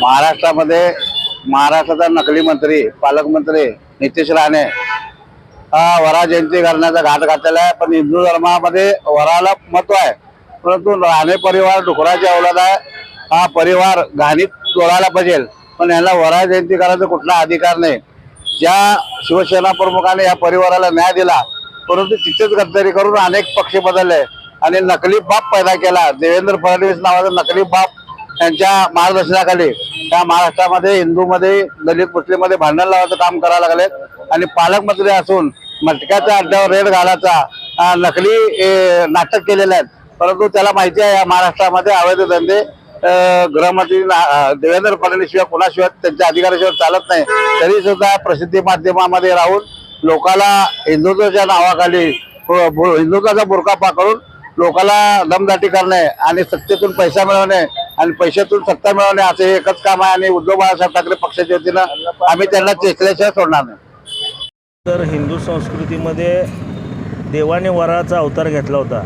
महाराष्ट्रामध्ये महाराष्ट्राचा नकली मंत्री पालकमंत्री नितीश राणे हा वरा जयंती करण्याचा घाट घातलेला आहे. पण हिंदू धर्मामध्ये वराला महत्त्व आहे. परंतु राणे परिवार डुकराची अवलाद आहे. हा परिवार घाणीत चोळायला पाहिजे. पण यांना वरा जयंती करायचा कुठला अधिकार नाही. ज्या शिवसेना प्रमुखाने या परिवाराला न्याय दिला परंतु तिथेच गद्दारी करून अनेक पक्ष बदलले आणि नकली बाप पैदा केला. देवेंद्र फडणवीस नावाचा नकली बाप त्यांच्या मार्गदर्शनाखाली त्या महाराष्ट्रामध्ये हिंदूमध्ये दलित मुस्लिममध्ये भांडण लावायचं काम करायला लागले. आणि पालकमंत्री असून मटक्याच्या अड्ड्यावर रेड घालायचा नकली नाटक केलेलं आहेत. परंतु त्याला माहिती आहे या महाराष्ट्रामध्ये अवैध धंदे गृहमंत्री ना- देवेंद्र फडणवीसशिवाय कुणाशिवाय कोणाशिवाय त्यांच्या अधिकाराशिवाय चालत नाही. तरी सुद्धा प्रसिद्धी माध्यमामध्ये राहून लोकाला हिंदुत्वाच्या नावाखाली हिंदुत्वाचा बुरका पाकडून लोकाला दमदाटी करणे आणि सत्तेतून पैसा मिळवणे आणि पैशातून सत्ता मिळवणे असे हे एकच काम आहे आणि उद्धव बाळासाहेब ठाकरे पक्षाच्या वतीनं आम्ही त्यांना चेचल्याशिवाय सोडणार नाही. तर हिंदू संस्कृतीमध्ये देवाने वराचा अवतार घेतला होता.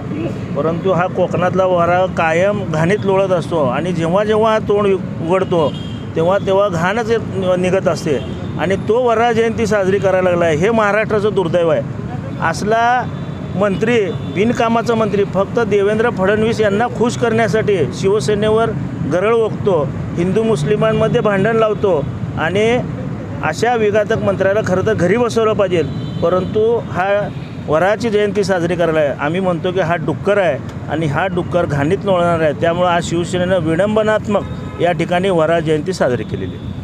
परंतु हा कोकणातला वरा कायम घाणीत लोळत असतो आणि जेव्हा जेव्हा हा तोंड उघडतो तेव्हा तेव्हा घाणच नि- निघत असते. आणि तो वरा जयंती साजरी करायला लागला आहे. हे महाराष्ट्राचं दुर्दैव आहे. असला मंत्री बिनकामाचा मंत्री फक्त देवेंद्र फडणवीस यांना खुश करण्यासाठी शिवसेनेवर गरळ ओकतो हिंदू मुस्लिमांमध्ये भांडण लावतो आणि अशा विघातक मंत्र्याला खरं तर घरी बसवलं पाहिजे. परंतु हा वराची जयंती साजरी करायला आहे. आम्ही म्हणतो की हा डुक्कर आहे आणि हा डुक्कर घाणीत लोळणार आहे. त्यामुळं आज शिवसेनेनं विडंबनात्मक या ठिकाणी वरा जयंती साजरी केलेली आहे.